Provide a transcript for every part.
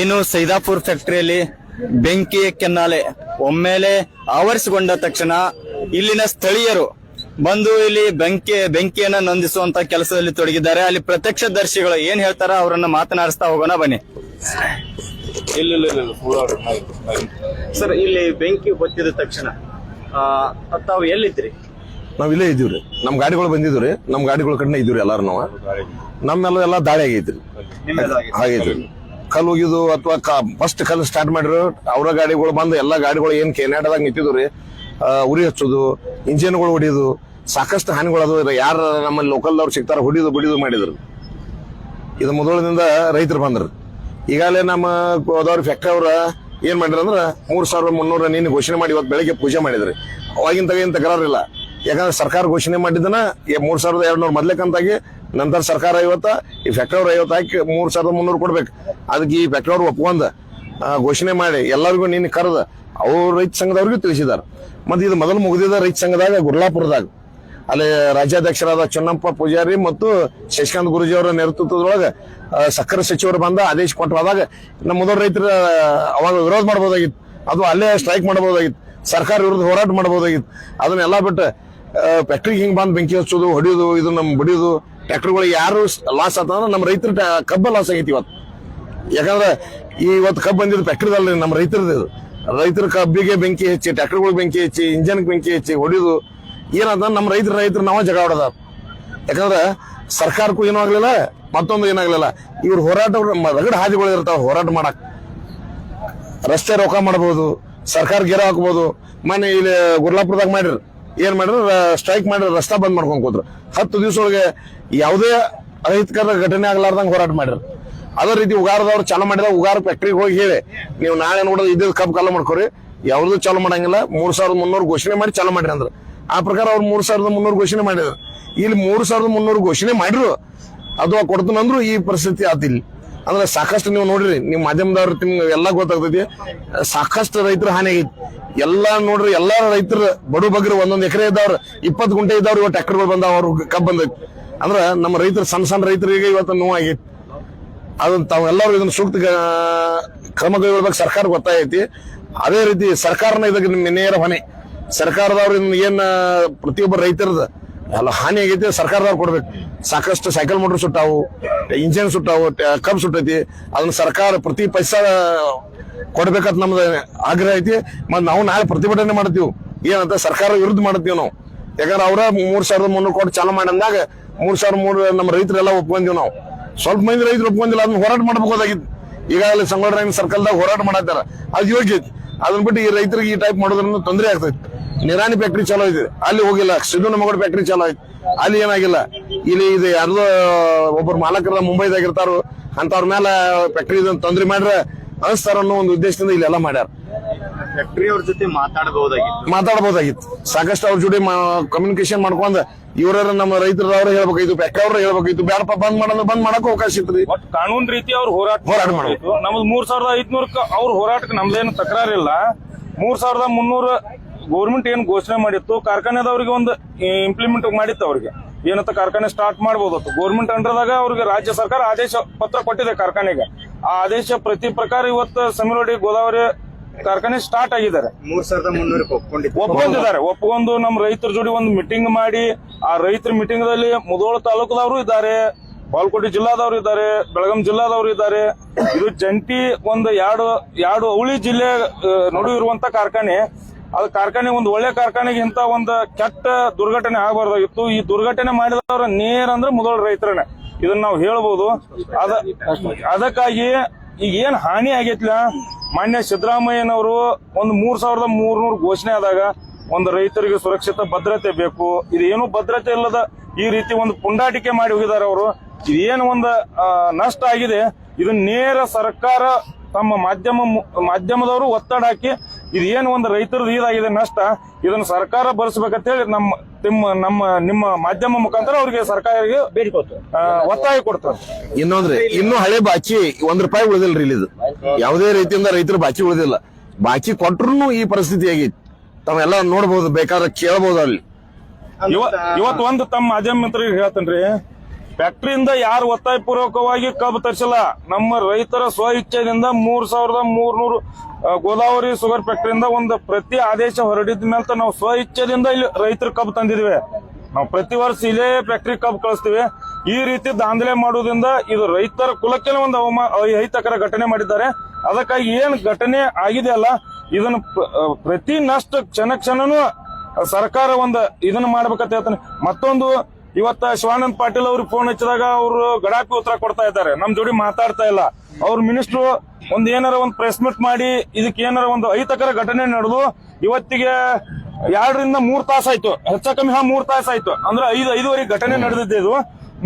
ಇನ್ನು ಸೈದಾಪುರ್ ಫ್ಯಾಕ್ಟರಿಯಲ್ಲಿ ಬೆಂಕಿ ಕೆನ್ನಾಲೆ ಒಮ್ಮೆಲೆ ಆವರಿಸಿಕೊಂಡ ತಕ್ಷಣ ಇಲ್ಲಿನ ಸ್ಥಳೀಯರು ಬಂದು ಇಲ್ಲಿ ಬೆಂಕಿ ಬೆಂಕಿಯನ್ನ ನಂದಿಸುವಂತ ಕೆಲಸದಲ್ಲಿ ತೊಡಗಿದ್ದಾರೆ. ಅಲ್ಲಿ ಪ್ರತ್ಯಕ್ಷದರ್ಶಿಗಳು ಏನ್ ಹೇಳ್ತಾರ ಅವರನ್ನ ಮಾತನಾಡಿಸ್ತಾ ಹೋಗೋಣ ಬನ್ನಿ. ಇಲ್ಲ ಇಲ್ಲ ಇಲ್ಲ ಫುಲ್ ಆರ್ಡರ್ ಸರ್ ಇಲ್ಲಿ ಬೆಂಕಿ ಹೊತ್ತಿದ ತಕ್ಷಣ ತಾವು ಎಲ್ಲಿದ್ರಿ ನಾವ್ ಇಲ್ಲೇ ಇದೀವ್ರಿ ನಮ್ ಗಾಡಿಗಳು ಬಂದಿದ್ರಿ ನಮ್ ಗಾಡಿಗಳ ಕಡೆ ಇದೀವ್ರಿ ಎಲ್ಲಾರು ನಾವು. ನಮ್ಮೆಲ್ಲ ಎಲ್ಲ ದಾಳಿ ಆಗೈತ್ರಿ ಆಗೈತ್ರಿ ಕಲ್ಲು ಹೋಗಿದ್ದು ಅಥವಾ ಫಸ್ಟ್ ಕಲ್ಲು ಸ್ಟಾರ್ಟ್ ಮಾಡಿದ್ರು ಅವರ ಗಾಡಿಗಳು ಬಂದು ಎಲ್ಲಾ ಗಾಡಿಗಳು ಏನ್ ಕೆನಾಡದಾಗ ನಿಂತಿದ್ವು ರೀ. ಉರಿ ಹಚ್ಚೋದು ಇಂಜಿನ್ಗಳು ಹೊಡಿಯೋದು ಸಾಕಷ್ಟು ಹಾನಿಗಳದು ಯಾರ ನಮ್ಮ ಲೋಕಲ್ದವ್ರು ಸಿಗ್ತಾರ ಹೊಡಿಯೋದು ಬಿಡಿದು ಮಾಡಿದ್ರು. ಇದು ಮೊದಲಿನಿಂದ ರೈತರು ಬಂದ್ರು. ಈಗಾಗಲೇ ನಮ್ಮ ಗೋದಾವರಿ ಫ್ಯಾಕ್ಟ್ರಿ ಅವ್ರ ಏನ್ ಮಾಡಿದ್ರ ಅಂದ್ರ ಮೂರ್ ಸಾವಿರ ಮುನ್ನೂರ ನೀನು ಘೋಷಣೆ ಮಾಡಿ ಇವತ್ತು ಬೆಳಗ್ಗೆ ಪೂಜೆ ಮಾಡಿದ್ರಿ. ಅವಾಗಿನ ತಗ ಏನ್ ತಕರಾರಿಲ್ಲ ಯಾಕಂದ್ರೆ ಸರ್ಕಾರ ಘೋಷಣೆ ಮಾಡಿದ್ದನ್ನ ಮೂರ್ ಸಾವಿರದ ಎರಡ್ ನೂರ ಮೊದ್ಲೇಕಂತಾಗಿ ನಂತರ ಸರ್ಕಾರ ಐವತ್ತ, ಈ ಫ್ಯಾಕ್ಟ್ರಿ ಐವತ್ತು ಹಾಕಿ ಮೂರು ಸಾವಿರದ ಮುನ್ನೂರು ಕೊಡ್ಬೇಕು. ಅದಕ್ಕೆ ಈ ಫ್ಯಾಕ್ಟ್ರಿ ಅವ್ರು ಒಪ್ಕೊಂಡ ಘೋಷಣೆ ಮಾಡಿ, ಎಲ್ಲರಿಗೂ ನಿನ್ನ ಕರೆದ, ಅವ್ರು ರೈತ ಸಂಘದವ್ರಿಗೂ ತಿಳಿಸಿದಾರ ಮತ್ತೆ ಇದು ಮೊದಲು ಮುಗಿದಿದ ರೈತ ಸಂಘದಾಗ, ಗುರ್ಲಾಪುರದಾಗ. ಅಲ್ಲಿ ರಾಜ್ಯಾಧ್ಯಕ್ಷರಾದ ಚನ್ನಪ್ಪ ಪೂಜಾರಿ ಮತ್ತು ಶಶಿಕಾಂತ್ ಗುರುಜಿ ಅವರ ನೇತೃತ್ವದೊಳಗೆ ಸಕ್ಕರೆ ಸಚಿವರು ಬಂದ ಆದೇಶ ಕೊಟ್ಟು ಹೋದಾಗ ನಮ್ಮ ಮೊದಲು ರೈತರ ಅವಾಗ ವಿರೋಧ ಮಾಡ್ಬೋದಾಗಿತ್ತು. ಅದು ಅಲ್ಲೇ ಸ್ಟ್ರೈಕ್ ಮಾಡ್ಬೋದಾಗಿತ್ತು. ಸರ್ಕಾರ ವಿರುದ್ಧ ಹೋರಾಟ ಮಾಡ್ಬೋದಾಗಿತ್ತು. ಅದನ್ನೆಲ್ಲ ಬಿಟ್ಟು ಫ್ಯಾಕ್ಟ್ರಿಗೆ ಹಿಂಗೆ ಬಂದು ಬೆಂಕಿ ಹಚ್ಚೋದು, ಹೊಡಿಯೋದು ಇದು ನಮ್ಮ ಬಡಿಯೋದು ಫ್ಯಾಕ್ಟ್ರಿಗಳಿಗೆ ಯಾರು ಲಾಸ್ ಆತಂದ್ರೆ ನಮ್ಮ ರೈತರ ಕಬ್ಬ ಲಾಸ್ ಆಗೈತಿ ಇವತ್ತು. ಯಾಕಂದ್ರೆ ಇವತ್ತು ಕಬ್ಬು ಬಂದಿದ್ದು ಫ್ಯಾಕ್ಟ್ರಿದಲ್ಲ ನಮ್ಮ ರೈತರದ್ದು ರೈತರ ಕಬ್ಬಿಗೆ ಬೆಂಕಿ ಹೆಚ್ಚಿ, ಟ್ರ್ಯಾಕ್ಟರ್ಗಳಿಗೆ ಬೆಂಕಿ ಹೆಚ್ಚಿ ಇಂಜನ್ಗೆ ಬೆಂಕಿ ಹೆಚ್ಚಿ ಹೊಡಿದು ಏನಂತ ನಮ್ಮ ರೈತರ ರೈತರು ನಾವ ಜಗ ಯಾಕಂದ್ರೆ ಸರ್ಕಾರಕ್ಕೂ ಏನೂ ಆಗ್ಲಿಲ್ಲ, ಮತ್ತೊಂದು ಏನಾಗ್ಲಿಲ್ಲ ಇವ್ರು ಹೋರಾಟ ರಗಡ ಹಾದಿಗಳು ಇರ್ತಾವ, ಹೋರಾಟ ಮಾಡಕ್. ರಸ್ತೆ ರೊಕ್ಕ ಮಾಡಬಹುದು ಸರ್ಕಾರ ಗೆರೆ ಹಾಕ್ಬೋದು. ಮನೆ ಇಲ್ಲಿ ಗುರ್ಲಾಪುರದಾಗ ಮಾಡಿರ್ ಏನ್ ಮಾಡಿದ್ರು ಸ್ಟ್ರೈಕ್ ಮಾಡಿದ್ರು, ರಸ್ತಾ ಬಂದ್ ಮಾಡ್ಕೊಂಡ್ ಕೂತ್ರು. ಹತ್ತು ದಿವಸ ಒಳಗೆ ಯಾವುದೇ ಅಹಿತಕರ ಘಟನೆ ಆಗ್ಲಾರ್ದಂಗ್ ಹೋರಾಟ ಮಾಡಿದ್ರು. ಅದೇ ರೀತಿ ಉಗಾರದವ್ರು ಚಾಲು ಮಾಡಿದ ಉಗಾರ ಫ್ಯಾಕ್ಟ್ರಿಗೆ ಹೋಗಿ ಹೇಳಿ, ನೀವು ನಾಳೆ ನೋಡೋದು ಇದ್ದ ಕಬ್ಬು ಕಾಲ ಮಾಡ್ಕೊರಿ, ಯಾವ್ದು ಚಾಲು ಮಾಡಂಗಿಲ್ಲ, ಮೂರ್ ಸಾವಿರದ ಮುನ್ನೂರು ಘೋಷಣೆ ಮಾಡಿ ಚಾಲು ಮಾಡ್ರಿ ಅಂದ್ರೆ. ಆ ಪ್ರಕಾರ ಅವ್ರು ಮೂರ್ ಸಾವಿರದ ಮುನ್ನೂರು ಘೋಷಣೆ ಮಾಡಿದ್ರು. ಇಲ್ಲಿ ಮೂರ್ ಸಾವಿರದ ಮುನ್ನೂರು ಘೋಷಣೆ ಮಾಡಿರು ಅದು ಕೊಡ್ತಾನಂದ್ರು ಈ ಪರಿಸ್ಥಿತಿ ಆತಿಲ್ಲಿ ಅಂದ್ರೆ ಸಾಕಷ್ಟು ನೀವು ನೋಡ್ರಿ, ನೀವು ಮಾಧ್ಯಮದವ್ರ ನಿಮ್ಗೆ ಎಲ್ಲ ಗೊತ್ತಾಗ್ತೈತಿ. ಸಾಕಷ್ಟು ರೈತರ ಹಾನಿ ಆಗೈತಿ. ಎಲ್ಲಾ ನೋಡ್ರಿ, ಎಲ್ಲಾ ರೈತರು ಬಡು ಬಗ್ರು ಒಂದೊಂದು ಎಕರೆ ಇದ್ದವ್ರು, ಇಪ್ಪತ್ತು ಗುಂಟೆ ಇದ್ದವ್ರು ಇವತ್ತು ಟ್ರ್ಯಾಕ್ಟರ್ಗಳು ಬಂದಾವ, ಅವ್ರ ಕಬ್ಬ ಬಂದೈತಿ. ಅಂದ್ರ ನಮ್ಮ ರೈತರು, ಸಣ್ಣ ಸಣ್ಣ ರೈತರಿಗೆ ಇವತ್ತು ನೋವಾಗೈತಿ ಅದನ್ನ ತಾವೆಲ್ಲರೂ ಇದನ್ನ ಸೂಕ್ತ ಕ್ರಮ ಕೈಗೊಳ್ಬೇಕು ಸರ್ಕಾರ ಗೊತ್ತಾಗೈತಿ. ಅದೇ ರೀತಿ ಸರ್ಕಾರನ ಇದಕ್ಕೆ ನೇರ ಹೊಣೆ. ಸರ್ಕಾರದವ್ರು ಏನ್, ಪ್ರತಿಯೊಬ್ಬ ರೈತರದ ಎಲ್ಲ ಹಾನಿ ಆಗೈತಿ ಸರ್ಕಾರದವ್ರು ಕೊಡ್ಬೇಕು. ಸಾಕಷ್ಟು ಸೈಕಲ್ ಮೋಟರ್ ಸುಟ್ಟಾವು ಇಂಜಿನ್ ಸುಟ್ಟಾವು ಕಬ್ ಸುಟ್ಟೈತಿ. ಅದನ್ನ ಸರ್ಕಾರ ಪ್ರತಿ ಪೈಸಾ ಕೊಡ್ಬೇಕಂತ ನಮ್ದು ಆಗ್ರಹ ಐತಿ. ಮತ್ ನಾವು ನಾಳೆ ಪ್ರತಿಭಟನೆ ಮಾಡ್ತೀವಿ. ಏನಂತ ಸರ್ಕಾರ ವಿರುದ್ಧ ಮಾಡ್ತೀವಿ ನಾವು. ಯಾಕಂದ್ರೆ ಅವ್ರ ಮೂರ್ ಸಾವಿರದ ಮುನ್ನೂರು ಕೋಟಿ ಚಾಲ ಮಾಡಂದಾಗ ಮೂರ್ ಸಾವಿರದ ಮೂರು ನಮ್ಮ ರೈತರೆಲ್ಲ ಒಪ್ಕೊಂತೀವಿ ನಾವು. ಸ್ವಲ್ಪ ಮಂದಿ ರೈತರು ಒಪ್ಕೊಂಡಿಲ್ಲ, ಅದನ್ನ ಹೋರಾಟ ಮಾಡ್ಬೇಕಾಗಿತ್ತು ಈಗಾಗಲೇ ಸಂಘಟನೆ ಸರ್ಕಲ್ದಾಗ ಹೋರಾಟ ಮಾಡತ್ತಾರ. ಅದು ಯೋಗ್ಯ ಐತಿ. ಅದನ್ನ ಬಿಟ್ಟು ಈ ರೈತರಿಗೆ ಈ ಟೈಪ್ ಮಾಡೋದ್ರಿಂದ ತೊಂದರೆ ಆಗ್ತೈತಿ. ನಿರಾಣಿ ಫ್ಯಾಕ್ಟ್ರಿ ಚಾಲೋ ಐತಿ ಅಲ್ಲಿ ಹೋಗಿಲ್ಲ. ಸಿದ್ದು ನಮಗೋಡ್ ಫ್ಯಾಕ್ಟ್ರಿ ಚಾಲೋ ಐತಿ ಅಲ್ಲಿ ಏನಾಗಿಲ್ಲ. ಇಲ್ಲಿ ಇದು ಯಾರ್ದೋ ಒಬ್ಬರು ಮಾಲಕರ ಮುಂಬೈದಾಗ ಇರ್ತಾರೋ ಅಂತವ್ರ ಮೇಲೆ ಫ್ಯಾಕ್ಟ್ರಿ ತೊಂದರೆ ಮಾಡ್ರೆ ಅನಿಸ್ತಾರ ಅನ್ನೋ ಒಂದು ಉದ್ದೇಶದಿಂದ ಇಲ್ಲೆಲ್ಲ ಮಾಡ್ಯಾರ. ಫ್ಯಾಕ್ಟರಿ ಅವ್ರ ಜೊತೆ ಮಾತಾಡಬಹುದಾಗಿತ್ತು ಮಾತಾಡಬಹುದಾಗಿತ್ತು ಸಾಕಷ್ಟು ಅವ್ರ ಜೊತೆ ಕಮ್ಯುನಿಕೇಶನ್ ಮಾಡ್ಕೊಂಡ್ ಇವ್ರ ನಮ್ಮ ರೈತರವ್ರ ಹೇಳ್ಬೇಕಾಯ್ತು ಫ್ಯಾಕ್ಟ್ರಿ ಅವ್ರ ಹೇಳ್ಬೇಕಾಯ್ತು. ಬೇಡಪ್ಪ ಬಂದ್ ಮಾಡೋದು ಬಂದ್ ಮಾಡಕ್ ಅವಕಾಶ ಇತ್ತು ಕಾನೂನ್ ರೀತಿ ಅವ್ರ ಹೋರಾಟ ಹೋರಾಟ ಮಾಡಬೇಕು. ನಮ್ದು ಮೂರ್ ಸಾವಿರದ ಐದ್ನೂರಕ್ಕೆ ಅವ್ರ ಹೋರಾಟಕ್ಕೆ ನಮ್ದೇನು ತಕರಾರಿಲ್ಲ. ಮೂರ್ ಸಾವಿರದ ಮುನ್ನೂರ ಗೌರ್ಮೆಂಟ್ ಏನು ಘೋಷಣೆ ಮಾಡಿತ್ತು ಕಾರ್ಖಾನೆದವ್ರಿಗೆ ಒಂದು ಇಂಪ್ಲಿಮೆಂಟ್ ಮಾಡಿತ್ತು ಅವ್ರಿಗೆ. ಏನಂತ ಕಾರ್ಖಾನೆ ಸ್ಟಾರ್ಟ್ ಮಾಡಬಹುದು ಗೌರ್ಮೆಂಟ್ ಅಂಡ್ರದಾಗ ಅವ್ರಿಗೆ ರಾಜ್ಯ ಸರ್ಕಾರ ಆದೇಶ ಪತ್ರ ಕೊಟ್ಟಿದೆ ಕಾರ್ಖಾನೆಗೆ. ಆ ಆದೇಶ ಪ್ರತಿ ಪ್ರಕಾರ ಇವತ್ತು ಸಮಿರೋಡಿ ಗೋದಾವರಿ ಕಾರ್ಖಾನೆ ಸ್ಟಾರ್ಟ್ ಆಗಿದ್ದಾರೆ. ಮೂರ್ ಸಾವಿರದ ಒಪ್ಕೊಂಡಿದ್ದಾರೆ. ಒಪ್ಕೊಂಡು ನಮ್ಮ ರೈತರ ಜೋಡಿ ಒಂದು ಮೀಟಿಂಗ್ ಮಾಡಿ ಆ ರೈತರ ಮೀಟಿಂಗ್ ದಲ್ಲಿ ಮುಧೋಳ ತಾಲೂಕದವರು ಇದ್ದಾರೆ ಬಾಲ್ಕೋಟೆ ಜಿಲ್ಲಾದವರು ಇದ್ದಾರೆ ಬೆಳಗಾಂ ಜಿಲ್ಲಾದವರು ಇದ್ದಾರೆ. ಇದು ಜಂಟಿ ಒಂದು ಎರಡು ಎರಡು ಅವಳಿ ಜಿಲ್ಲೆ ನಡುವಿರುವಂತ ನಡುವೆ ಇರುವಂತ ಕಾರ್ಖಾನೆ. ಅದು ಕಾರ್ಖಾನೆ ಒಂದು ಒಳ್ಳೆ ಕಾರ್ಖಾನೆಗೆ ಇಂತ ಒಂದು ಕೆಟ್ಟ ದುರ್ಘಟನೆ ಆಗಬಾರ್ದಾಗಿತ್ತು. ಈ ದುರ್ಘಟನೆ ಮಾಡಿದವರ ನೇರ ಅಂದ್ರೆ ಮೊದಲು ರೈತರನ್ನ ಇದನ್ನ ನಾವು ಹೇಳ್ಬೋದು. ಅದ ಅದಕ್ಕಾಗಿ ಈಗ ಏನ್ ಹಾನಿ ಆಗೈತ್ಲ? ಮಾನ್ಯ ಸಿದ್ದರಾಮಯ್ಯನವರು ಒಂದು ಮೂರ್ ಸಾವಿರದ ಮೂರ್ನೂರು ಘೋಷಣೆ ಆದಾಗ ಒಂದು ರೈತರಿಗೆ ಸುರಕ್ಷಿತ ಭದ್ರತೆ ಬೇಕು. ಇದೇನು ಭದ್ರತೆ ಇಲ್ಲದ ಈ ರೀತಿ ಒಂದು ಪುಂಡಾಟಿಕೆ ಮಾಡಿ ಹೋಗಿದ್ದಾರೆ ಅವರು. ಇದೇನು ಒಂದು ನಷ್ಟ ಆಗಿದೆ. ಇದು ನೇರ ಸರ್ಕಾರ ತಮ್ಮ ಮಾಧ್ಯಮ ಮಾಧ್ಯಮದವರು ಒತ್ತಡ ಹಾಕಿ ಇದೇನು ಒಂದು ರೈತರದ್ದು ಇದಾಗಿದೆ ನಷ್ಟ? ಇದನ್ನು ಸರ್ಕಾರ ಭರಿಸಬೇಕಂತ ಹೇಳಿ ನಮ್ಮ ನಿಮ್ಮ ನಮ್ಮ ನಿಮ್ಮ ಮಾಧ್ಯಮ ಮುಖಾಂತರ ಅವರಿಗೆ ಸರ್ಕಾರಕ್ಕೆ ಆ, ಒತ್ತಾಯ ಕೊಡ್ತಾರೆ. ಇನ್ನೊಂದ್ರಿ ಇನ್ನು ಹಳೆ ಬಾಚಿ ಒಂದ್ ರೂಪಾಯಿ ಉಳಿದಿಲ್ರಿ ಇಲ್ಲಿದು. ಯಾವುದೇ ರೀತಿಯಿಂದ ರೈತರು ಬಾಚಿ ಉಳಿದಿಲ್ಲ. ಬಾಚಿ ಕೊಟ್ರು ಈ ಪರಿಸ್ಥಿತಿ ಆಗೈತಿ. ತಾವೆಲ್ಲ ನೋಡಬಹುದು ಬೇಕಾದ್ರೆ ಕೇಳಬಹುದು ಅಲ್ಲಿ. ಇವ ಇವತ್ತು ಒಂದು ತಮ್ಮ ಮಾಧ್ಯಮ ಮಿತ್ರರಿಗೆ ಹೇಳ್ತೇನ್ರಿ ಫ್ಯಾಕ್ಟರಿಯಿಂದ ಯಾರು ಒತ್ತಾಯ ಪೂರ್ವಕವಾಗಿ ಕಬ್ಬು ತರಿಸಿಲ್ಲ? ನಮ್ಮ ರೈತರ ಸ್ವ ಇಚ್ಛೆಯಿಂದ ಮೂರ್ ಸಾವಿರದ ಮೂರ್ನೂರು ಗೋದಾವರಿ ಶುಗರ್ ಫ್ಯಾಕ್ಟ್ರಿಯಿಂದ ಒಂದು ಪ್ರತಿ ಆದೇಶ ಹೊರಡಿದ ಮೇಲೆ ನಾವು ಸ್ವ ಇಚ್ಛೆದಿಂದ ಇಲ್ಲಿ ರೈತರ ಕಬ್ಬು ತಂದಿದ್ವಿ ನಾವು ಪ್ರತಿ ವರ್ಷ ಇದೇ ಫ್ಯಾಕ್ಟ್ರಿ ಕಬ್ಬು ಕಳಿಸ್ತೀವಿ. ಈ ರೀತಿ ದಾಂಧಲೆ ಮಾಡುವುದರಿಂದ ಇದು ರೈತರ ಕುಲಕ್ಕೆ ಒಂದು ಅವಮಾನ ಅಹಿತಕರ ಘಟನೆ ಮಾಡಿದ್ದಾರೆ. ಅದಕ್ಕಾಗಿ ಏನ್ ಘಟನೆ ಆಗಿದೆಯಲ್ಲ ಇದನ್ನ ಪ್ರ- ಪ್ರತಿ ನಷ್ಟ ಕ್ಷಣ ಕ್ಷಣನೂ ಸರ್ಕಾರ ಒಂದು ಇದನ್ನ ಮಾಡ್ಬೇಕಂತ ಹೇಳ್ತಾನೆ. ಮತ್ತೊಂದು ಇವತ್ತ ಶಿವಾನಂದ್ ಪಾಟೀಲ್ ಅವ್ರಿಗೆ ಫೋನ್ ಹಚ್ಚಿದಾಗ ಅವರು ಗಡಾಕಿ ಉತ್ತರ ಕೊಡ್ತಾ ಇದ್ದಾರೆ. ನಮ್ ಜೋಡಿ ಮಾತಾಡ್ತಾ ಇಲ್ಲ. ಅವ್ರ ಮಿನಿಸ್ಟ್ರು ಒಂದ್ ಏನಾರ ಒಂದ್ ಪ್ರೆಸ್ ಮೀಟ್ ಮಾಡಿ ಇದಕ್ಕೆ ಏನಾರ ಒಂದು ಐತಕರ ಘಟನೆ ನಡೆದು ಇವತ್ತಿಗೆ ಎರಡರಿಂದ ಮೂರ್ ತಾಸ ಆಯ್ತು. ಹೆಚ್ಚ ಕಮ್ಮಿ ಹಾ ಮೂರ್ ತಾಸ ಆಯ್ತು. ಅಂದ್ರೆ ಐದು ಐದುವರೆ ಘಟನೆ ನಡೆದಿದ್ದೆ ಇದು.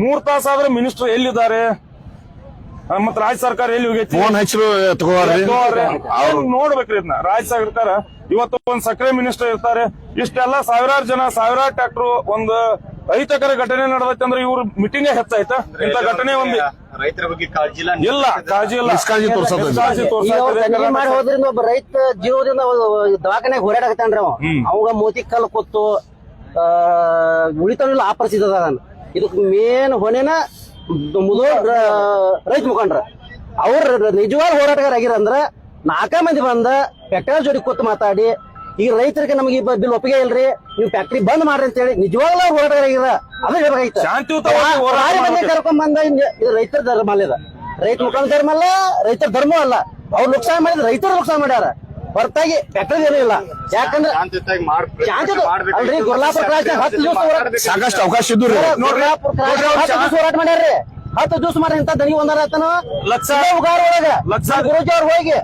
ಮೂರ್ ತಾಸ ಆದ್ರೆ ಮಿನಿಸ್ಟರ್ ಎಲ್ಲಿದ್ದಾರೆ? ಮತ್ ಮತ್ತ್ ರಾಜ್ಯ ಸರ್ಕಾರ ಎಲ್ಲಿ ಹೋಗೈತಿ? ಫೋನ್ ಹಚ್ಚರು ತಗೋರಿ ಅವ್ರು ನೋಡ್ಬೇಕ್ರಿ ಇದನ್ನ. ರಾಜ್ಯ ಸರ್ಕಾರ ಇವತ್ತು ಒಂದ್ ಸಕ್ರೆ ಮಿನಿಸ್ಟರ್ ಇರ್ತಾರೆ. ಇಷ್ಟೆಲ್ಲ ಸಾವಿರಾರು ಜನ ಸಾವಿರಾರು ಟ್ರಾಕ್ಟರ್ ಒಂದು ಅಹಿತಕರ ಘಟನೆ ನಡೆದೈತೆ ಅಂದ್ರೆ ಇವ್ರ ಮೀಟಿಂಗ್ ಹೆಚ್ಚಾಯ್ತಾ? ಇಂತ ಘಟನೆ ಒಂದು. ರೈತರ ಬಗ್ಗೆ ಕಾಳಜಿ ಇಲ್ಲ ಕಾಳಜಿ ಇಲ್ಲ ನಿಷ್ಕಾಳಜಿ ತೋರ್ಸೋದು. ನಿಷ್ಕಾಳಜಿ ಈಗ ತೋರ್ಸೋದು. ಅವ್ರು ಮಾಡಿ ಹೋದ್ರಿಂದ ಒಬ್ಬ ರೈತ ಜೀವದಿಂದ ದವಾಖಾನೆಗೆ ಹೋರಾಡಕತ್ತಾನ್ರಿ ಅವ. ಅವಾಗ ಮೋತಿ ಕಲ್ ಕೊತ್ತು ಆ ಉಳಿತಾವಿಲ್ಲ ನಾನು. ಇದಕ್ ಮೇನ್ ಹೊಣೆನ ಮುದೋ ರೈತ ಮುಖಂಡ್ರ. ಅವ್ರ ನಿಜವಾದ ಹೋರಾಟಗಾರ ಆಗಿರಂದ್ರ ನಾಲ್ಕ ಮಂದಿ ಬಂದ ಪೆಟ್ರೋಲ್ ಜೋಡಿ ಕೂತ್ ಮಾತಾಡಿ ಈಗ ರೈತರಿಗೆ ನಮಗೆ ಈ ಬಿಲ್ ಒಪ್ಪಿಗೆ ಇಲ್ರಿ ನೀವು ಫ್ಯಾಕ್ಟರಿ ಬಂದ್ ಮಾಡ್ರಿ ಅಂತ ಹೇಳಿ ನಿಜವಾಗ್ಲೂ ಹೋರಾಟಗಾರ ಅದ ಹೇಳ್ಬೇಕಾಗಿತ್ತು. ಶಾಂತಿಯುತವಾಗಿ. ಕರ್ಕೊಂಡ್ ಬಂದ ರೈತರ ಧರ್ಮ ಅಲ್ಲ ರೈತ ಮುಖಂಡ ಧರ್ಮ ಅಲ್ಲ ರೈತರ ಧರ್ಮ ಅಲ್ಲ. ಅವ್ರು ನುಕ್ಸಾನ ಮಾಡಿದ್ರೆ ರೈತರು ನುಕ್ಸಾನ ಮಾಡ್ಯಾರ. ಹೊರತಾಗಿ ಫ್ಯಾಕ್ಟರಿ ಏನೂ ಇಲ್ಲ. ಯಾಕಂದ್ರೆ ಅಲ್ರಿ ಗುರ್ಲಾಪುರ ಕ್ರಾಸ್ ಹತ್ತು ದಿವಸ ಹೋರಾಟ ಸಾಕಷ್ಟು ಅವಕಾಶ ಇದ್ದು ಗುರ್ಲಾಪುರ ಕ್ರಾಸ್ ಹತ್ತು ದಿವಸ ಹೋರಾಟ ಮಾಡ್ಯಾರ್ರಿ. ಹತ್ತು ದಿವಸ ಮಾಡ್ರಿ ಇಂತ ದನಿ ಒಂದಾರ ಆತನ. ಲಕ್ಷ ಉಗಾರ ಒಳಗ. ಲಕ್ಷ ನಮ್ಮ ಅವ್ರು ಹೋಗಿ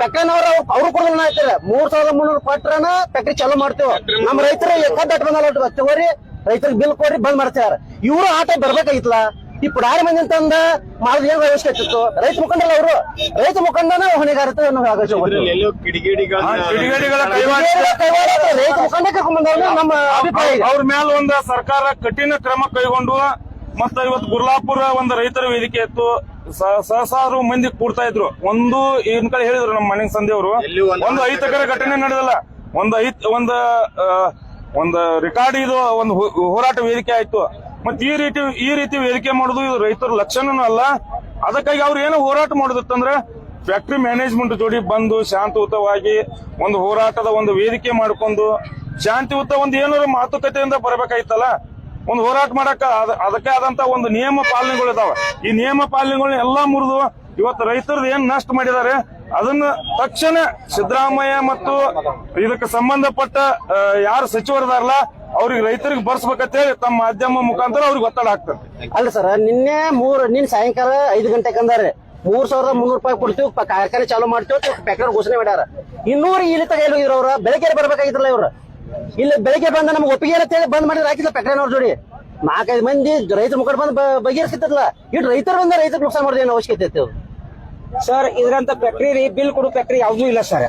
ಪೆಕ್ಕನವ್ರ ಅವರು ಕೂಡ ಆಯ್ತಾರ ಮೂರ್ ಸಾವಿರದ ಮುನ್ನೂರು ಕೊಟ್ರನ ಫ್ಯಾಕ್ಟ್ರಿ ಚಾಲೂ ಮಾಡ್ತೇವ. ನಮ್ಮ ರೈತರು ಕದ್ದಟ್ ಬಂದಲ್ಲ ತಗೋರಿ ರೈತರಿಗೆ ಬಿಲ್ ಕೊಡ್ರಿ ಬಂದ್ ಮಾಡ್ತಾರ ಇವರು ಆಟ ಬರ್ಬೇಕಾಗಿತ್ತಲ್ಲ ಈ ಪುಡಾರಿ ಮಂದಿ ತಂದ ಮಾಡೋದು ಏನ್ ವ್ಯವಸ್ಥೆ ಇತ್ತು ರೈತ ಮುಖಂಡಲ್ಲ ಅವರು. ರೈತ ಮುಖಂಡನ ಹೊಣೆಗಾರತ ರೈತ ಮುಖಂಡ ನಮ್ಮ ಅಭಿಪ್ರಾಯ ಅವ್ರ ಮೇಲೆ ಒಂದು ಸರ್ಕಾರ ಕಠಿಣ ಕ್ರಮ ಕೈಗೊಂಡು ಮತ್ತ ಇವತ್ತು ಗುರ್ಲಾಪುರ ಒಂದು ರೈತರ ವೇದಿಕೆ ಇತ್ತು. ಸ- ಸಹಸ್ರಾರು ಮಂದಿ ಕೂಡ್ತಾ ಇದ್ರು. ಒಂದು ಏನ್ ಕಡೆ ಹೇಳಿದ್ರು ನಮ್ಮ ಮನೆ ಸಂದೇವ್ರು ಒಂದು ಐದು ಅಹಿತಕರ ಘಟನೆ ನಡೆದಲ್ಲ. ಒಂದು ಐತ್ ಒಂದು ಒಂದು ರೆಕಾರ್ಡ್ ಇದು ಒಂದು ಹೋರಾಟ ವೇದಿಕೆ ಆಯ್ತು. ಮತ್ತೆ ಈ ರೀತಿ ಈ ರೀತಿ ವೇದಿಕೆ ಮಾಡೋದು ಇದು ರೈತರ ಲಕ್ಷಣನೂ ಅಲ್ಲ. ಅದಕ್ಕಾಗಿ ಅವ್ರು ಏನೋ ಹೋರಾಟ ಮಾಡೋದಿತ್ತಂದ್ರೆ ಫ್ಯಾಕ್ಟ್ರಿ ಮ್ಯಾನೇಜ್ಮೆಂಟ್ ಜೋಡಿ ಬಂದು ಶಾಂತಿಯುತವಾಗಿ ಒಂದು ಹೋರಾಟದ ಒಂದು ವೇದಿಕೆ ಮಾಡಿಕೊಂಡು ಶಾಂತಿಯುತ ಒಂದು ಏನಾದ್ರು ಮಾತುಕತೆಯಿಂದ ಬರಬೇಕಾಯ್ತಲ್ಲ? ಒಂದು ಹೋರಾಟ ಮಾಡಕ ಅದ- ಅದಕ್ಕೆ ಆದಂತ ಒಂದು ನಿಯಮ ಪಾಲನೆಗಳು ಇದಾವೆ. ಈ ನಿಯಮ ಪಾಲನೆಗಳನ್ನ ಎಲ್ಲಾ ಮುರಿದು ಇವತ್ತು ರೈತರದ್ದು ಏನ್ ನಷ್ಟ ಮಾಡಿದ್ದಾರೆ, ಅದನ್ನ ತಕ್ಷಣ ಸಿದ್ದರಾಮಯ್ಯ ಮತ್ತು ಇದಕ್ಕೆ ಸಂಬಂಧಪಟ್ಟ ಯಾರು ಸಚಿವರದಾರಲ್ಲ, ಅವ್ರಿಗೆ ರೈತರಿಗೆ ಬರ್ಸ್ಬೇಕಂತೇಳಿ ತಮ್ಮ ಮಾಧ್ಯಮ ಮುಖಾಂತರ ಅವ್ರಿಗೆ ಒತ್ತಡ ಹಾಕ್ತಾರೆ. ಅಲ್ಲ ಸರ್, ನಿನ್ನೆ ಮೂರು, ನಿನ್ ಸಾಯಂಕಾಲ ಐದು ಗಂಟೆಗೆ ಅಂದಾರೆ, ಮೂರ್ ಸಾವಿರದ ಮುನ್ನೂರು ರೂಪಾಯಿ ಕೊಡ್ತೀವಿ ಕಾರ್ಖಾನೆ ಚಾಲೂ ಮಾಡ್ತೀವಿ ಪ್ಯಾಕೆಟ್ ಘೋಷಣೆ ಮಾಡ್ಯಾರ. ಇನ್ನೂರು ಇಲ್ಲಿ ತಗೈಲು ಅವ್ರ ಬೆಳಗ್ಗೆ ಬರ್ಬೇಕಾಗಿದ್ರಲ್ಲ ಇವ್ರು. ಇಲ್ಲಿ ಬೆಳಿಗ್ಗೆ ಬಂದ ನಮ್ಗೆ ಒಪ್ಪಿಗೆ ಅಂತ ಹೇಳಿ ಬಂದ್ ಮಾಡಿದ್ರೆ ಹಾಕಿಲ್ಲ ಅವ್ರ ಜೋಡಿ. ನಾಲ್ಕೈದು ಮಂದಿ ರೈತ ಮುಖಂಡ ಬಂದು ಬಗೆಹರಿಸಿತ್ತಲ್ಲ ಇಟ್ಟು ರೈತರು ಬಂದ ರೈತರ ನುಕ್ಸಾನ್ ಮಾಡೋದು ಏನು ಅವಶ್ಯಕತೆ ಸರ್, ಇದ್ರಂತ ಪ್ಯಾಕ್ಟ್ರಿ ರೀ ಬಿಲ್ ಕೊಡು ಫ್ಯಾಕ್ಟ್ರಿ ಯಾವ್ದು ಇಲ್ಲ ಸರ್.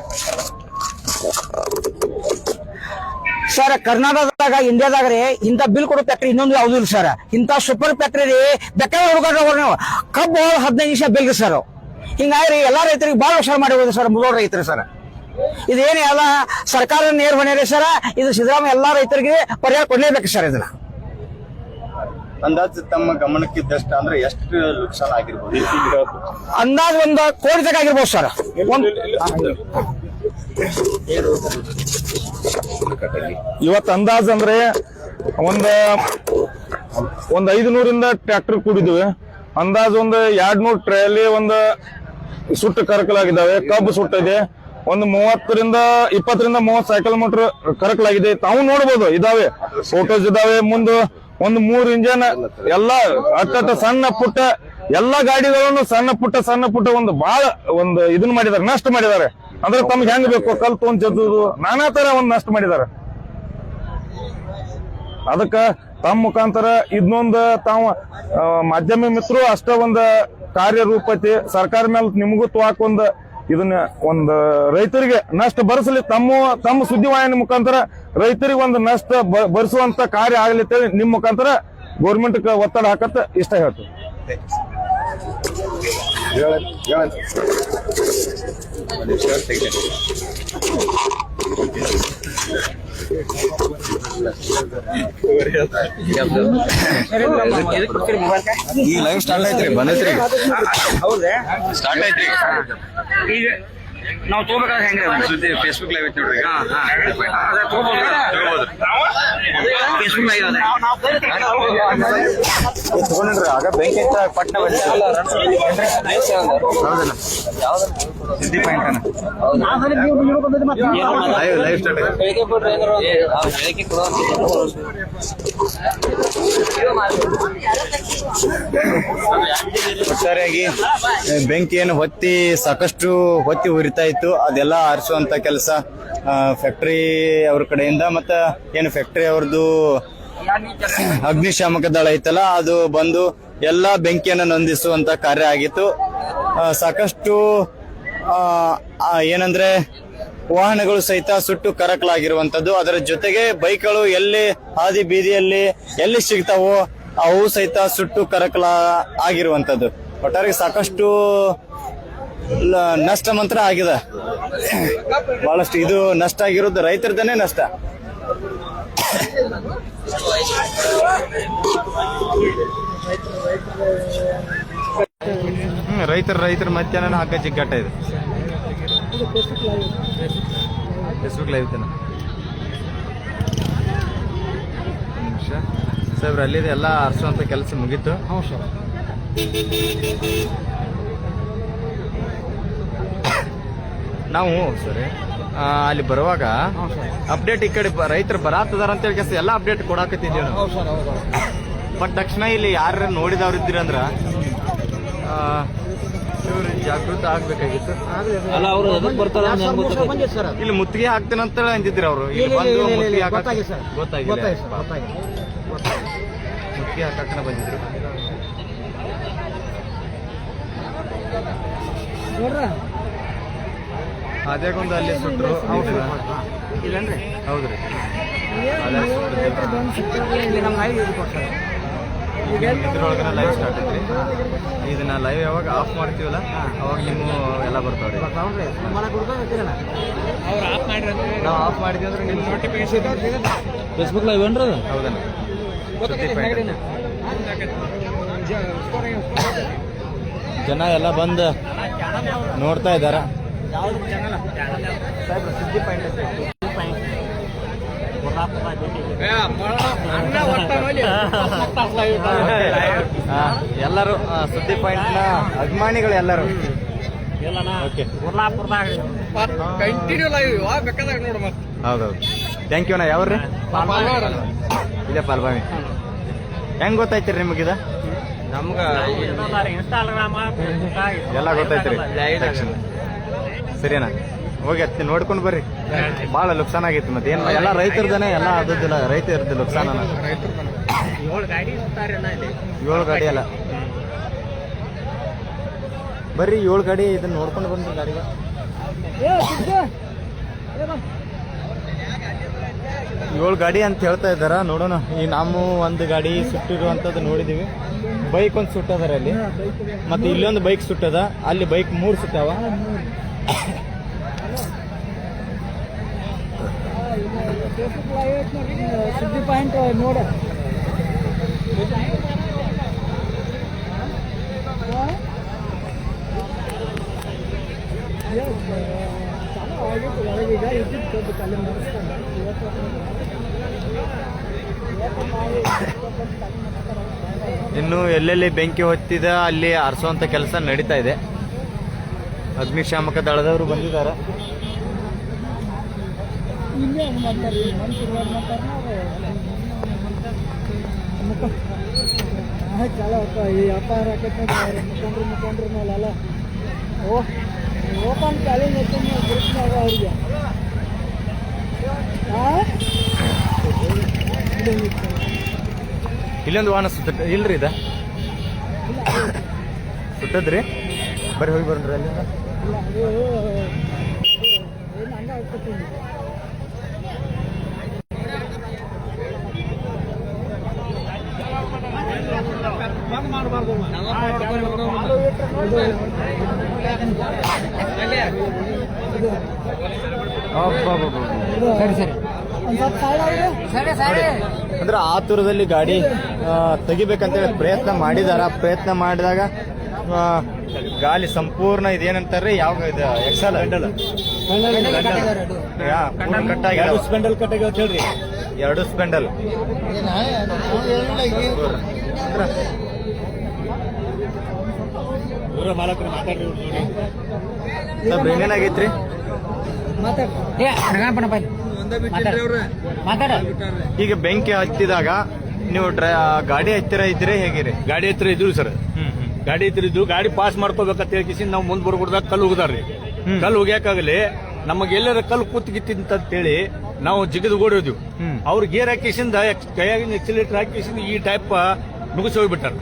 ಸರ್, ಕರ್ನಾಟಕದಾಗ ಇಂಡಿಯಾದಾಗ ರೀ, ಇಂಥ ಬಿಲ್ ಕೊಡೋ ಫ್ಯಾಕ್ಟ್ರಿ ಇನ್ನೊಂದು ಯಾವ್ದು ಇಲ್ಲ ಸರ್. ಇಂಥ ಸೂಪರ್ ಫ್ಯಾಕ್ಟ್ರಿ ರೀ ಬೇಕಾದ್ರೆ ಹುಡುಗಾರ ನಾವು. ಕಬ್ಬು ಹದಿನೈದು ನಿಮಿಷ ಬಿಲ್ ಸರ್. ಹಿಂಗಾಗಿ ಎಲ್ಲಾ ರೈತರಿಗೆ ಬಹಳ ಹುಷಾರು ಮಾಡಿ ಸರ್ ಮುದೋಳ ರೈತರು ಸರ್. ಇದೇನು ಎಲ್ಲ ಸರ್ಕಾರ ನೇರ ಹೊಣೆ ರೀ ಸರ? ಇದು ಸಿದ್ದರಾಮಯ್ಯ ಎಲ್ಲಾ ರೈತರಿಗೆ ಪರಿಹಾರ ಕೊಡಲೇಬೇಕು ಸರ್ ಇದನ್ನ. ಅಂದಾಜು ತಮ್ಮ ಗಮನಕ್ಕೆ ಇದ್ದಷ್ಟ ಅಂದ್ರೆ ಎಷ್ಟು ನುಕ್ಸಾನ ಆಗಿರ್ಬೋದು? ಅಂದಾಜು ಒಂದು ಕೋಟಿ ತನಕ ಆಗಿರ್ಬೋದು ಸರ್. ಒಂದ್ ಇವತ್ತು ಅಂದಾಜ್ ಅಂದ್ರೆ ಒಂದ ಒಂದ್ ಐದು ನೂರಿಂದ ಟ್ರ್ಯಾಕ್ಟರ್ ಕೂಡಿದ್ವಿ. ಅಂದಾಜ್ ಒಂದು ಎರಡ್ ನೂರ್ ಟ್ರೇಲಿ ಒಂದು ಸುಟ್ಟು ಕರಕಲಾಗಿದ್ದಾವೆ. ಕಬ್ಬು ಸುಟ್ಟಿದೆ ಒಂದು ಮೂವತ್ತರಿಂದ ಇಪ್ಪತ್ತರಿಂದ ಮೂವತ್ ಸೈಕಲ್ ಕರೆಕ್ಟ್ ಆಗಿದೆ ತಾವು ನೋಡ್ಬೋದು, ಇದಾವೆ. ಫೋಟೋಸ್ ಇದಾವೆ, ಮುಂದೆ ಒಂದು ಮೂರ್ ಇಂಜನ್ ಎಲ್ಲ ಅಟ್ಟ ಸಣ್ಣ ಪುಟ್ಟ, ಎಲ್ಲಾ ಗಾಡಿಗಳನ್ನು ಸಣ್ಣ ಪುಟ್ಟ ಸಣ್ಣ ಪುಟ್ಟ ಒಂದು ಬಾಳ ಒಂದು ಇದನ್ನ ಮಾಡಿದಾರೆ ನಷ್ಟ ಮಾಡಿದ್ದಾರೆ. ಅಂದ್ರೆ ತಮ್ಗೆ ಹೆಂಗ್ ಬೇಕು? ಕಲ್ ತೊಂದ್ ಜದ್ದು ನಾನಾ ತರ ಒಂದ್ ನಷ್ಟ ಮಾಡಿದ್ದಾರೆ. ಅದಕ್ಕ ತಮ್ಮ ಮುಖಾಂತರ ಇದನ್ನೊಂದು ತಾವು ಮಾಧ್ಯಮ ಮಿತ್ರರು ಅಷ್ಟ ಒಂದು ಕಾರ್ಯರೂಪತೆ, ಸರ್ಕಾರ ಮೇಲೆ ನಿಮಗೂ ತ್ವಾಕ್ ಒಂದ್ ಇದನ್ನ ಒಂದು ರೈತರಿಗೆ ನಷ್ಟ ಭರಿಸಲಿ ತಮ್ಮ ತಮ್ಮ ಸುದ್ದಿವಾಹಿನಿ ಮುಖಾಂತರ ರೈತರಿಗೆ ಒಂದು ನಷ್ಟ ಭರಿಸುವಂತ ಕಾರ್ಯ ಆಗಲಿ ನಿಮ್ಮ ನಿಮ್ ಮುಖಾಂತರ ಗೌರ್ಮೆಂಟ್ ಒತ್ತಡ ಹಾಕತ್ತ ಇಷ್ಟ ಹೇಳ್ತೀವಿ ಈಗ ಲೈವ್ ಸ್ಟಾರ್ಟ್ ಐತ್ರಿ ಬಂದೈತ್ರಿ ಸ್ಟಾರ್ಟ್ ಐತ್ರಿ ಈಗ ನಾವು ತಗೋಬೇಕಾದ್ರೆ ಹೆಂಗ್ರಿ ಫೇಸ್ಬುಕ್ ಲೈವ್ ಐತಿ ನೋಡ್ರಿ. ಫೇಸ್ಬುಕ್ ಲೈವ್ ಅದ ತಗೊಂಡ್ರಿ ಆಗ ಬೆಂಕಿ ಸುದ್ದಿ ಪಾಯಿಂಟ್ ಲೈವ್ ಲೈವ್ ಸ್ಟಾರ್ಟ್ ಒಟ್ಟಾರೆಯಾಗಿ ಬೆಂಕಿಯನ್ನು ಹೊತ್ತಿ ಸಾಕಷ್ಟು ಹೊತ್ತಿ ಉರಿತಾ ಇತ್ತು. ಅದೆಲ್ಲ ಆರಿಸುವಂತ ಕೆಲಸ ಫ್ಯಾಕ್ಟ್ರಿ ಅವ್ರ ಕಡೆಯಿಂದ. ಮತ್ತ ಏನು ಫ್ಯಾಕ್ಟ್ರಿ ಅವ್ರದ್ದು ಅಗ್ನಿಶಾಮಕ ದಳ ಐತಲ್ಲ, ಅದು ಬಂದು ಎಲ್ಲ ಬೆಂಕಿಯನ್ನು ನಂದಿಸುವಂತ ಕಾರ್ಯ ಆಗಿತ್ತು. ಸಾಕಷ್ಟು ಏನಂದ್ರೆ ವಾಹನಗಳು ಸಹಿತ ಸುಟ್ಟು ಕರಕಲಾಗಿರುವಂತದ್ದು. ಅದರ ಜೊತೆಗೆ ಬೈಕ್ಗಳು ಎಲ್ಲಿ ಹಾದಿ ಬೀದಿಯಲ್ಲಿ ಎಲ್ಲಿ ಸಿಗ್ತಾವೋ ಅವು ಸಹಿತ ಸುಟ್ಟು ಕರಕಲ ಆಗಿರುವಂತದ್ದು. ಒಟ್ಟಾರೆ ಸಾಕಷ್ಟು ನಷ್ಟ ಮಾತ್ರ ಆಗಿದೆ. ಬಹಳಷ್ಟು ಇದು ನಷ್ಟ ಆಗಿರೋದು ರೈತರದನೇ ನಷ್ಟ. ರೈತರ ರೈತರ ಮಧ್ಯಾಹ್ನ ಹಾಕ ಜಿಗ್ಗಟ್ಟ ಇದೆ. ಫೇಸ್ಬುಕ್ ಲೈವ್ ನಿಮಿಷ ಸಾಹೇಬ್ರ ಅಲ್ಲಿದೆ ಎಲ್ಲ ಹರಿಸುವಂತ ಕೆಲಸ ಮುಗೀತು. ಹ್ಞೂ ಸರ್ ನಾವು ಸರಿ ಅಲ್ಲಿ ಬರುವಾಗ ಅಪ್ಡೇಟ್ ಈ ಕಡೆ ರೈತರು ಬರಾತದಾರ ಅಂತ ಹೇಳಿ ಕೆಲಸ ಎಲ್ಲ ಅಪ್ಡೇಟ್ ಕೊಡಾಕತ್ತಿದ್ದೀವಿ ನಾವು. ಸರ್ ಬಟ್ ತಕ್ಷಣ ಇಲ್ಲಿ ಯಾರು ನೋಡಿದವ್ರು ಇದ್ದೀರಂದ್ರ ಜಾಗೃತ ಆಗ್ಬೇಕಾಗಿತ್ತು. ಅಲ್ಲ ಅವರು ಬರ್ತಾರೆ ಬರ್ತಾರ ಇಲ್ಲಿ ಮುತ್ತಿಗೆ ಹಾಕ್ತೇನಂತ ಅಂದಿದ್ರಿ ಅವರು. ಗೊತ್ತಾಗಿಲ್ಲ. ಮುತ್ತಿಗೆ ಹಾಕಕ್ಕನ ಬಂದಿದ್ರು. ಅದೇಗೊಂದು ಅಲ್ಲಿ ಸುಟ್ರು. ಇಲ್ಲನ್ರಿ? ಹೌದ್ರಿ ಅದೇ ಇದ್ರೊಳಗನ ಲೈವ್ ಸ್ಟಾರ್ಟ್ ಐತ್ರಿ. ಇದನ್ನ ಲೈವ್ ಯಾವಾಗ ಆಫ್ ಮಾಡ್ತೀವಲ್ಲ ಅವಾಗ ನಿಮ್ಮ ಎಲ್ಲ ಬರ್ತಾವ್ರಿ. ನಾವು ಆಫ್ ಮಾಡಿದ್ವಿ ಅಂದ್ರೆ ನಿಮ್ಮ ನೋಟಿಫಿಕೇಶನ್ ಫೇಸ್ಬುಕ್ ಲೈವ್ ಏನ್ರಿ ಹೌದಣ್ಣ ಪಾಯಿಂಟ್. ಜನ ಎಲ್ಲ ಬಂದು ನೋಡ್ತಾ ಇದ್ದಾರ ಸುದ್ದಿ ಪಾಯಿಂಟ್ ಎಲ್ಲರೂ ಸುದ್ದಿ ಪಾಯಿಂಟ್ನ ಅಭಿಮಾನಿಗಳು ಎಲ್ಲರೂ. ಓಕೆ ಕಂಟಿನ್ಯೂ ಲೈವ್ ಯಾವಾಗ ಬೇಕಾದಾಗ ನೋಡು ಮತ್ತೆ. ಹೌದೌದು. ಥ್ಯಾಂಕ್ ಯು ಅಣ್ಣ. ಯಾವ್ರಿ? ಇದೆ ಪಾಲ್ಬಾವಿ ಹೆಂಗ್ ಗೊತ್ತಾಯ್ತಿರಿ ನಿಮಗಿದ ನಮ್ಗ ಎಲ್ಲ ಗೊತ್ತಾಯ್ತ್ರಿ. ಸರಿ ಸರಿನಾ ಹೋಗಿ ಹತ್ತಿ ನೋಡ್ಕೊಂಡು ಬರ್ರಿ. ಬಹಳ ಲುಕ್ಸಾನ್ ಆಗಿತ್ತು ಮತ್ತೆ. ಏನ್ ಎಲ್ಲ ರೈತರದೇನೆ ಎಲ್ಲ ಅದದಿಲ್ಲ ರೈತರದ್ದು ಲುಕ್ಸಾನ ಏಳು ಗಾಡಿ ಅಲ್ಲ ಬರ್ರಿ ಏಳು ಗಾಡಿ ಇದನ್ನ ನೋಡ್ಕೊಂಡು ಬಂದ್ರಿ ಗಾಡಿಗೆ. ಏಳು ಗಾಡಿ ಅಂತ ಹೇಳ್ತಾ ಇದ್ದಾರ? ನೋಡೋಣ. ಈ ನಾವು ಒಂದು ಗಾಡಿ ಸುಟ್ಟಿರುವಂತದ್ದು ನೋಡಿದೀವಿ. ಬೈಕ್ ಒಂದು ಸುಟ್ಟದಾರ ಅಲ್ಲಿ. ಮತ್ತೆ ಇಲ್ಲೊಂದು ಬೈಕ್ ಸುಟ್ಟದ. ಅಲ್ಲಿ ಬೈಕ್ ಮೂರು ಸುಟ್ಟಾವ. ಸುದ್ದಿ ಪಾಯಿಂಟ್ ನೋಡ. ಇನ್ನು ಎಲ್ಲೆಲ್ಲಿ ಬೆಂಕಿ ಹೊತ್ತಿದ ಅಲ್ಲಿ ಆರಿಸುವಂತ ಕೆಲಸ ನಡೀತಾ ಇದೆ. ಅಗ್ನಿಶಾಮಕ ದಳದವರು ಬಂದಿದ್ದಾರೆ. ಇಲ್ಲೇ ಮಾಡ್ತಾರೆ ಮನುಷ್ಯರು ಮಾಡ್ತಾರೆ ಚಲೋ ಅಪ್ಪ ಈ ವ್ಯಾಪಾರ ಮುಖಂಡ್ರು ಮುಖಂಡ್ರು ಮೇಲೆಲ್ಲ ಓ ಓಪನ್ ಚಾಲೆಂಜ್ ಗ್ರೂಪ್ನಾಗ ಅವ್ರಿಗೆ ಇಲ್ಲೊಂದು ವಾಹನ ಸುತ್ತ ಇಲ್ರಿ ಇದ ಸುತ್ತದ್ರಿ ಬರ್ರಿ ಹೋಗಿ ಬರ್ರಿ ಅಲ್ಲಿಂದ ಇಲ್ಲ ಅದು ಏನು ಹಂಗೆ ಆಗ್ತೈತಿ ಅಬ್ಬಬ್ಬಬ್ಬ. ಸರಿ ಸರಿ ಅಂದ್ರೆ ಆತುರದಲ್ಲಿ ಗಾಡಿ ತೆಗಿಬೇಕಂತೇಳಿ ಪ್ರಯತ್ನ ಮಾಡಿದಾರ. ಪ್ರಯತ್ನ ಮಾಡಿದಾಗ ಗಾಲಿ ಸಂಪೂರ್ಣ ಇದೇನಂತಾರ್ರಿ ಯಾವ ಇದು ಎಕ್ಸಲ್ ಕಟ್ ಕಟ್ಟಾಗಿ ಸ್ಪೆಂಡಲ್ ಕಟ್ ಅಂತ ಹೇಳ್ರಿ. ಎರಡು ಸ್ಪೆಂಡಲ್. ಸ್ವಲ್ಪ ಏನೇನಾಗೈತ್ರಿ ಈಗ ಬೆಂಕಿ ಹತ್ತಿದಾಗ ನೀವು ಡ್ರೈ ಗಾಡಿ ಹತ್ತಿರ ಇದ್ರೆ ಹೇಗಿರಿ? ಗಾಡಿ ಹತ್ತಿರ ಇದ್ರು ಸರ್. ಗಾಡಿ ಹತ್ತಿರ ಇದ್ರು ಗಾಡಿ ಪಾಸ್ ಮಾಡ್ಕೋಬೇಕಂತ ಹೇಳ್ಕಿಸಿ ನಾವು ಮುಂದ್ ಬರ್ಬಿಡ್ದಾಗ ಕಲ್ಲು ಹೋಗದಾರ್ರಿ ಕಲ್ಲು ಹೋಗ್ಯಾಕಾಗಲಿ ನಮಗೆ ಎಲ್ಲರ ಕಲ್ಲು ಕೂತ್ಗಿತ್ತಂತೇಳಿ ನಾವು ಜಿಗಿದು ಓಡಿದ್ವಿ. ಅವ್ರು ಗೇರ್ ಹಾಕಿಸಿಂದ ಕೈಯಾಗಿನ ಎಕ್ಸಿಲೇಟರ್ ಹಾಕಿಸಿಂದ ಈ ಟೈಪ್ ಮುಗಿಸಿ ಹೋಗ್ಬಿಟ್ಟಾರ.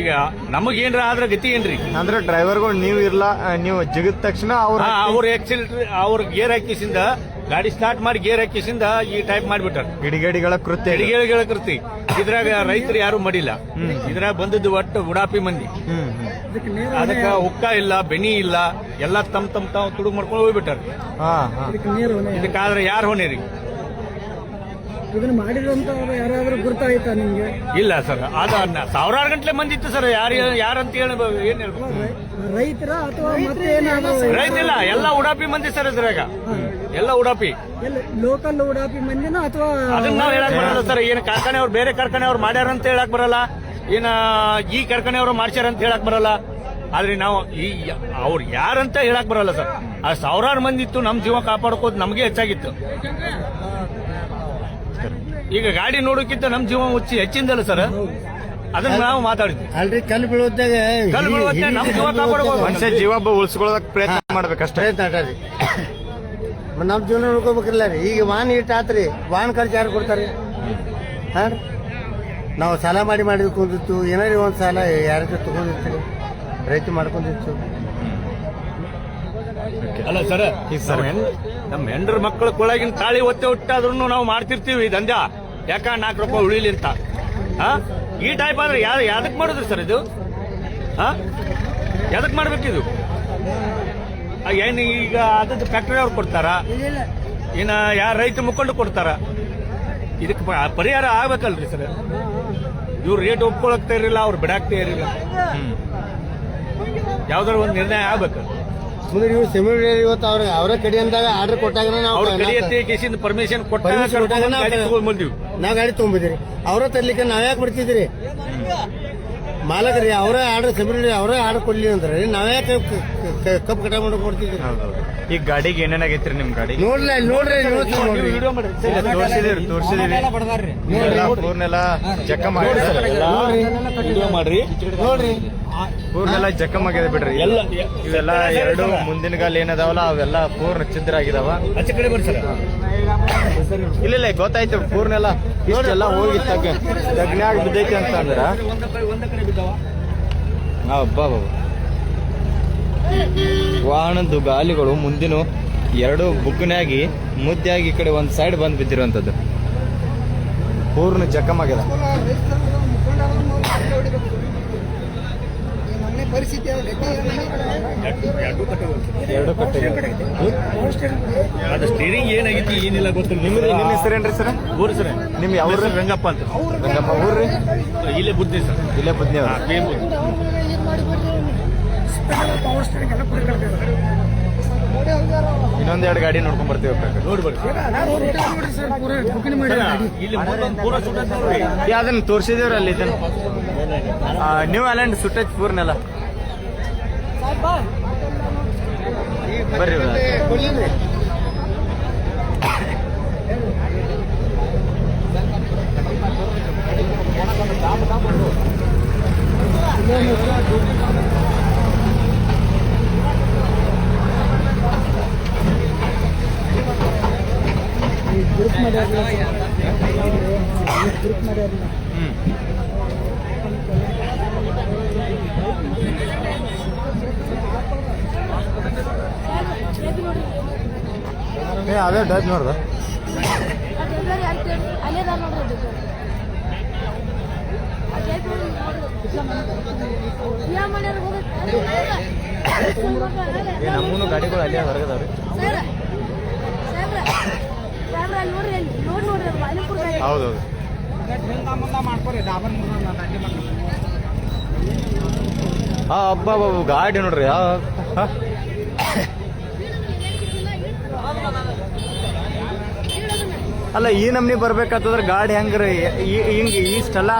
ಈಗ ನಮಗೇನ್ರ ಆದ್ರೆ ಗತಿ ಏನ್ರಿ? ಅಂದ್ರೆ ಡ್ರೈವರ್ಗಳು ನೀವು ಇರ್ಲ ನೀವು ಜಿಗಿದ ತಕ್ಷಣ ಅವ್ರ ಅವ್ರ ಎಕ್ಸಿಲೇಟರ್ ಅವ್ರ ಗೇರ್ ಹಾಕಿಸಿಂದ ಗಾಡಿ ಸ್ಟಾರ್ಟ್ ಮಾಡಿ ಗೇರ್ ಹಾಕಿಸಿಂದ ಈ ಟೈಪ್ ಮಾಡಿಬಿಟ್ಟಾರ. ಗಿಡಿಗೇಡಿಗಳ ಕೃತ್ಯ. ತೆರಿಗೆಗಳ ಕೃತಿ. ಇದ್ರಾಗ ರೈತರು ಯಾರು ಮಾಡಿಲ್ಲ. ಇದ್ರಾಗ ಬಂದದ್ದು ಒಟ್ಟು ಉಡಾಪಿ ಮಂದಿ. ಅದಕ್ಕ ಉಕ್ಕ ಇಲ್ಲ ಬೆನಿ ಇಲ್ಲ ಎಲ್ಲ ತಮ್ ತಮ್ ತಾವ್ ತುಡುಗ್ ಮಾಡ್ಕೊಂಡು ಹೋಗ್ಬಿಟ್ಟಾರ. ಇದಕ್ಕಾದ್ರೆ ಯಾರು ಹೊಣೆರಿ? ಇದನ್ನ ಮಾಡಿರುವಂತ ಯಾರಾದ್ರೂ ಗುರ್ತಾಯ್ತಾ ನಿಮ್ಗೆ? ಇಲ್ಲ ಸರ್ ಅದ ಸಾವಿರಾರು ಗಂಟ್ಲೆ ಮಂದಿ ಇತ್ತು ಸರ್ ಯಾರು ಯಾರಂತ ಹೇಳಿ ಏನ್ ರೈತರ ಅಥವಾ ಮತ್ತೆ ಏನಾದ್ರು ರೈತ ಇಲ್ಲ ಎಲ್ಲ ಉಡಾಪಿ ಮಂದಿ ಸರ್ ಇದ್ರಾಗ. ಎಲ್ಲ ಉಡಾಪಿ. ಲೋಕಲ್ ಉಡಾಪಿ ಮಂದಿನ ಅಥವಾ ಅದನ್ನ ನಾವ್ ಹೇಳಕ್ ಬರಲ್ಲ ಸರ್ ಏನು ಕಾರ್ಖಾನೆ ಅವ್ರು ಬೇರೆ ಕಾರ್ಖಾನೆ ಅವ್ರು ಮಾಡ್ಯಾರ ಅಂತ ಹೇಳಕ್ ಬರಲ್ಲ. ಏನ ಈ ಕಾರ್ಖಾನೆ ಅವರು ಮಾಡ್ಸ್ಯಾರ ಅಂತ ಹೇಳಕ್ ಬರಲ್ಲ. ಆದ್ರೆ ನಾವು ಈ ಅವ್ರು ಯಾರಂತ ಹೇಳಕ್ ಬರಲ್ಲ ಸರ್. ಆ ಸಾವಿರಾರು ಮಂದಿ ಇತ್ತು ನಮ್ ಜೀವ ಕಾಪಾಡ್ಕೋದ್ ನಮಗೆ ಹೆಚ್ಚಾಗಿತ್ತು. ಈಗ ಗಾಡಿ ನೋಡೋಕ್ಕಿಂತ ನಮ್ ಜೀವ ಹುಚ್ಚಿ ಹೆಚ್ಚಿಂದಲ್ಲ ಸರ್. ಅದನ್ನ ನಾವು ಮಾತಾಡಿದ್ವಿ. ಅಲ್ರಿ ಕಲ್ಲು ಬೀಳೋದಾಗ ಕಲ್ಲು ಬೀಳುವಂತೆ ನಮ್ ಜೀವ ಕಾಪಾಡ್ಬೋದು ಮನುಷ್ಯ ಜೀವ ಉಳಿಸ್ಕೊಳ್ಳೋದಕ್ಕೆ ಪ್ರಯತ್ನ ಮಾಡ್ಬೇಕಷ್ಟೇ. ನಮ್ಮ ಜೀವನ ನೋಡ್ಕೋಬೇಕಿಲ್ಲ ರೀ. ಈಗ ವಾಹನ ಇಟ್ಟು ಆತ್ರಿ ವಾಹನ ಖರ್ಚು ಯಾರು ಕೊಡ್ತಾರೆ? ಹಾಂ ನಾವು ಸಾಲ ಮಾಡಿ ಮಾಡಿದ್ಕೊಂಡಿತ್ತು ಏನಾದ್ರು ಒಂದು ಸಾಲ ಯಾರಿಗೆ ತಗೊಂಡಿತ್ತು. ರೈತ ಮಾಡ್ಕೊಂಡಿತ್ತು. ಅಲ್ಲ ಸರ್ ನಮ್ಮ ಹೆಂಡ್ರ ಮಕ್ಕಳ ಕೊಳಗಿನ ತಾಳಿ ಒತ್ತೆ ಹುಟ್ಟಾದ್ರೂ ನಾವು ಮಾಡ್ತಿರ್ತೀವಿ ದಂಧ್ಯ ಯಾಕ ನಾಲ್ಕು ರೂಪಾಯಿ ಉಳಿಲಿ ಅಂತ. ಆ? ಈ ಟೈಪ್ ಆದ್ರೆ ಯಾರು ಯಾವ್ದಕ್ ಮಾಡಿದ್ರಿ ಸರ್ ಇದು? ಆ? ಯಾವ್ದಕ್ ಮಾಡ್ಬೇಕಿದು? ಆ, ಏನ್ ಈಗ ಅದಕ್ಕೆ ಫ್ಯಾಕ್ಟರಿ ಅವ್ರು ಕೊಡ್ತಾರ? ಇನ್ನ ಯಾರ ರೈತ ಮುಖಂಡ ಕೊಡ್ತಾರ? ಇದಕ್ಕೆ ಪರಿಹಾರ ಆಗ್ಬೇಕಲ್ರಿ ಸರ್. ಇವ್ರು ರೇಟ್ ಒಪ್ಕೊಳಕ್ತಾ ಇರಲಿಲ್ಲ ಅವ್ರು ಬಿಡಾಕ್ತಾ ಇರಲಿಲ್ಲ. ಯಾವ್ದಾರ ಒಂದು ನಿರ್ಣಯ ಆಗ್ಬೇಕು. ಮುಂದೆ ನೀವು ಸಿಮೆಂಟ್ ಇವತ್ತು ಅವ್ರ ಅವರ ಕಡೆ ಅಂದಾಗ ಆರ್ಡರ್ ಕೊಟ್ಟಾಗ ನಾವು ಅವ್ರ ಎತ್ತಿ ಕೇಸಿಂದ ಪರ್ಮಿಷನ್ ಕೊಟ್ಟ Permission ಕೊಟ್ಟಾಗ ನಾವು- ಗಾಡಿ ತಗೊಂಡ್ ಬಂದಿವಿ. ನಾವು ಗಾಡಿ ತೊಗೊಂಬಿದ್ರಿ ಅವರ ತರ್ಲಿಕ್ಕೆ ನಾವ್ಯಾಕೆ ಬಿಡ್ತಿದ್ರಿ ಮಾಲಕರಿ ಅವರೇ ಆರ್ಡರ್ ಸಿಮೆಂಟ್ ಅವರೇ ಆರ್ಡರ್ ಕೊಡ್ಲಿ ಅಂದ್ರೆ ನಾವ್ಯಾಕೆ ಕಪ್ ಕಟ ಮಾಡಿ ಕೊಡ್ತಿದ್ರಿ ಈ ಗಾಡಿಗೆ ಏನೇನಾಗೈತ್ರಿ ನಿಮ್ ಗಾಡಿ? ನೋಡ್ಲ ನೋಡ್ರಿ ಮಾಡಿ ತೋರ್ಸಿದಿರಿ ತೋರ್ಸಿದಿರಿ ಪೂರ್ನೆಲ್ಲ ವಿಡಿಯೋ ಮಾಡ್ರಿ. ನೋಡ್ರಿ. ಪೂರ್ನೆಲ್ಲ ಜಕ್ಕಮ್ ಆಗಿದೆ ಬಿಡ್ರಿ. ಎಲ್ಲ ಇವೆಲ್ಲ ಎರಡು ಮುಂದಿನ ಗಾಲ ಏನದಾವಲ್ಲ ಅವೆಲ್ಲ ಪೂರ್ಣ ಛಿದ್ರ ಆಗಿದಾವ ಆಚೆ ಕಡೆ ಇಲ್ಲ ಇಲ್ಲ ಗೊತ್ತಾಯ್ತು, ಪೂರ್ನೆಲ್ಲ ಇಷ್ಟೆಲ್ಲ ಹೋಗಿ ತಗ್ ಆಗಿ ಬಿದ್ದೈತೆ ಅಂತ ಅಂದ್ರ. ವಾಹನ ವಾಹನದ್ದು ಗಾಲಿಗಳು ಮುಂದಿನ ಎರಡು ಬುಗ್ನಾಗಿ ಮುದ್ದೆಯಾಗಿ ಈ ಕಡೆ ಒಂದ್ ಸೈಡ್ ಬಂದ್ ಬಿದ್ದಿರುವಂತದ್ದು. ಪೂರ್ಣ ಜಖಮ್ ಆಗ್ಯದ ಎರಡು ಕಟ್ಟೆ ಅದು ಸ್ಟೀರಿಂಗ್ ಏನಾಗಿತ್ತು ಏನಿಲ್ಲ ಗೊತ್ತಿಲ್ಲ ನಿಮ್ದು ನಿಮ್ಮ ಹೆಸರೇನ್ರಿ ಸರ್? ಊರು ಸರ್. ನಿಮ್ ಯಾವ? ರಂಗಪ್ಪ ಅಂತ. ರಂಗಪ್ಪ. ಊರ್ರಿ ಇಲ್ಲೇ ಬುದ್ಧಿ ಸರ್. ಇಲ್ಲೇ ಬುದ್ಧಿ. ಇನ್ನೊಂದೆರಡು ಗಾಡಿ ನೋಡ್ಕೊಂಡ್ ಬರ್ತೀವಿ ಪ್ರಕಾರ ನೋಡಿ ಬರ್ರಿ. ಸರ್, ಇಲ್ಲಿ ಮುಂದೊಂದು ಪೂರ ಸುತ್ತ ನೋಡ್ರಿ ಅದನ್ನ ತೋರಿಸಿದೇವ್ರ ಅಲ್ಲಿ ಇದನ್ನ. ನ್ಯೂ ಐಲ್ಯಾಂಡ್ ಸುಟ್ಟೈತ್ ಪೂರ್ನೆಲ್ಲ. ಬರ್ರಿ ಇವ್ರ. ಹ್ಮ್. ಏ ಅದೇ ಡೈಪ್ ನೋಡ್ದೆ. ಏ ನಮ್ಮೂನು ಗಾಡಿಗಳು ಅಲ್ಲೇ ಹೊರಗದವ್ರಿ. ಹೌದೌದು. ಆ ಹಬ್ಬ ಗಾಡಿ ನೋಡ್ರಿ ಆ, ಅಲ್ಲ ಈ ನಮ್ನಿ ಬರ್ಬೇಕಾತಂದ್ರ ಗಾಡಿ ಹೆಂಗ್ರಿ? ಈ- ಹಿಂಗ್ ಇಷ್ಟೆಲ್ಲ